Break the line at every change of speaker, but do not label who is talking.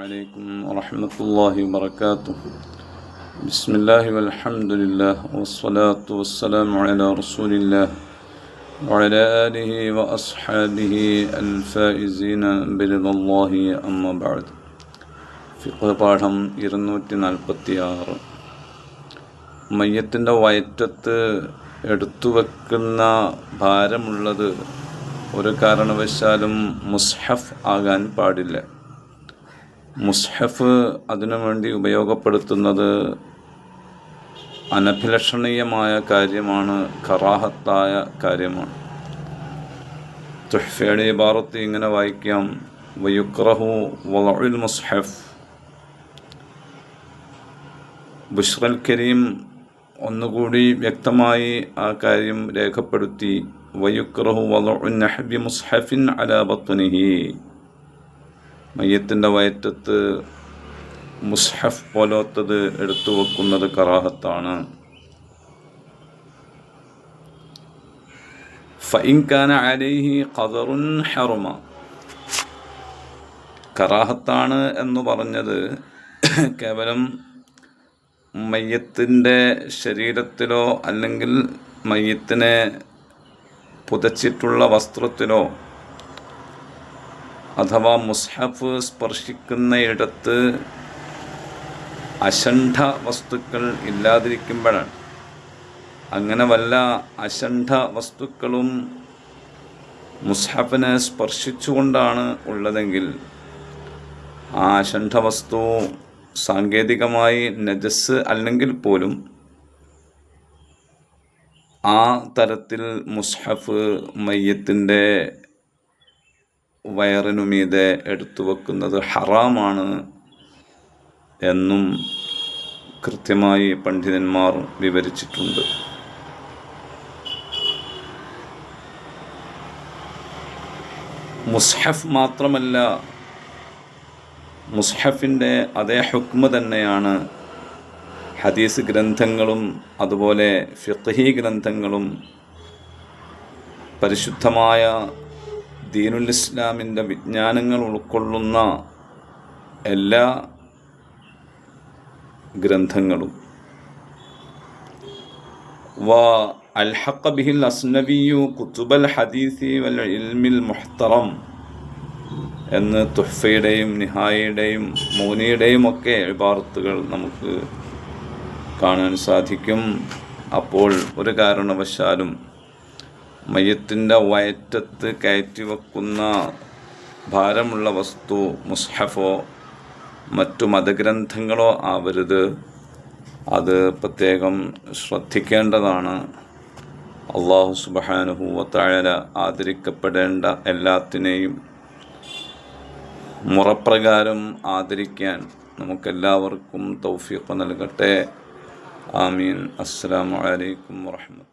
عليكم ورحمة الله وبركاته بسم الله والحمد لله والصلاة والسلام على رسول الله وعلى آله وأصحابه الفائزين برضا الله أما بعد ഫിഖ് പാഠം ഇരുന്നൂറ്റി നാൽപ്പത്തി ആറ് മയ്യത്തിൻ്റെ വയറ്റത്ത് എടുത്തു വെക്കുന്ന ഭാരമുള്ളത് ഒരു കാരണവശാലും മുസ്ഹഫ് ആകാൻ പാടില്ല മുസ്ഹഫ് അതിനു വേണ്ടി ഉപയോഗപ്പെടുത്തുന്നത് അനഭിലഷണീയമായ കാര്യമാണ് കറാഹത്തായ കാര്യമാണ്. തുഹ്ഫയുടെ ഇബാറത്ത് ഇങ്ങനെ വായിക്കാം. വയുക്രഹു വളഉൽ മുസ്ഹഫ്. ബുഷ്റൽ കരീം ഒന്നുകൂടി വ്യക്തമായി ആ കാര്യം രേഖപ്പെടുത്തി. വയുക്രഹു വളഉൻ നഹബി മുസ്ഹഫിൻ അലാ ബത്നിഹി മയ്യത്തിന്റെ വയറ്റത്ത് മുസ്ഹഫ് പോലത്തത് എടുത്തു വെക്കുന്നത് കറാഹത്താണ്. ഖദറുൻ കറാഹത്താണ് എന്ന് പറഞ്ഞത് കേവലം മയ്യത്തിന്റെ ശരീരത്തിലോ അല്ലെങ്കിൽ മയ്യത്തിനെ പുതച്ചിട്ടുള്ള വസ്ത്രത്തിലോ അഥവാ മുസ്ഹഫ് സ്പർശിക്കുന്നയിടത്ത് അഷണ്ഠ വസ്തുക്കൾ ഇല്ലാതിരിക്കുമ്പോഴാണ്. അങ്ങനെ വല്ല അഷണ്ഠ വസ്തുക്കളും മുസ്ഹഫിനെ സ്പർശിച്ചുകൊണ്ടാണ് ഉള്ളതെങ്കിൽ ആ അഷണ്ഠ വസ്തു സാങ്കേതികമായി നജസ് അല്ലെങ്കിൽ പോലും ആ തരത്തിൽ മുസ്ഹഫ് മയ്യത്തിന്റെ വയറിനുമീതെ എടുത്തു വെക്കുന്നത് ഹറാമാണ് എന്നും കൃത്യമായി പണ്ഡിതന്മാർ വിവരിച്ചിട്ടുണ്ട്. മുസ്ഹഫ് മാത്രമല്ല മുസ്ഹഫിന്റെ അതേ ഹുക്മ തന്നെയാണ് ഹദീസ് ഗ്രന്ഥങ്ങളും അതുപോലെ ഫിഖഹി ഗ്രന്ഥങ്ങളും പരിശുദ്ധമായ ദീനുൽ ഇസ്ലാമിന്റെ വിജ്ഞാനങ്ങൾ ഉൾക്കൊള്ളുന്ന എല്ലാ ഗ്രന്ഥങ്ങളും. വ അൽഹഖ ബിഹിൽ അസ്നബിയു കുത്തുബൽ ഹദീസി വൽ ഇൽമിൽ മുഹ്തറം എന്ന് തുഹ്ഫയുടെയും നിഹായയുടെയും മൗനിയുടെയും ഒക്കെ എഴുപാർത്തുകൾ നമുക്ക് കാണാൻ സാധിക്കും. അപ്പോൾ ഒരു കാരണവശാലും മയത്തിന്റെ വയറ്റത്ത് കയറ്റി വെക്കുന്ന ഭാരമുള്ള വസ്തു മുസ്ഹഫോ മറ്റു മതഗ്രന്ഥങ്ങളോ ആവരുത്. അത് പ്രത്യേകം ശ്രദ്ധിക്കേണ്ടതാണ്. അള്ളാഹു സുബാനുഹൂവത്താഴല ആദരിക്കപ്പെടേണ്ട എല്ലാത്തിനെയും മുറപ്രകാരം ആദരിക്കാൻ നമുക്കെല്ലാവർക്കും തൗഫീഖ് നൽകട്ടെ. ആമീൻ. അസ്സാം വലൈക്കും വാഹമത്ത്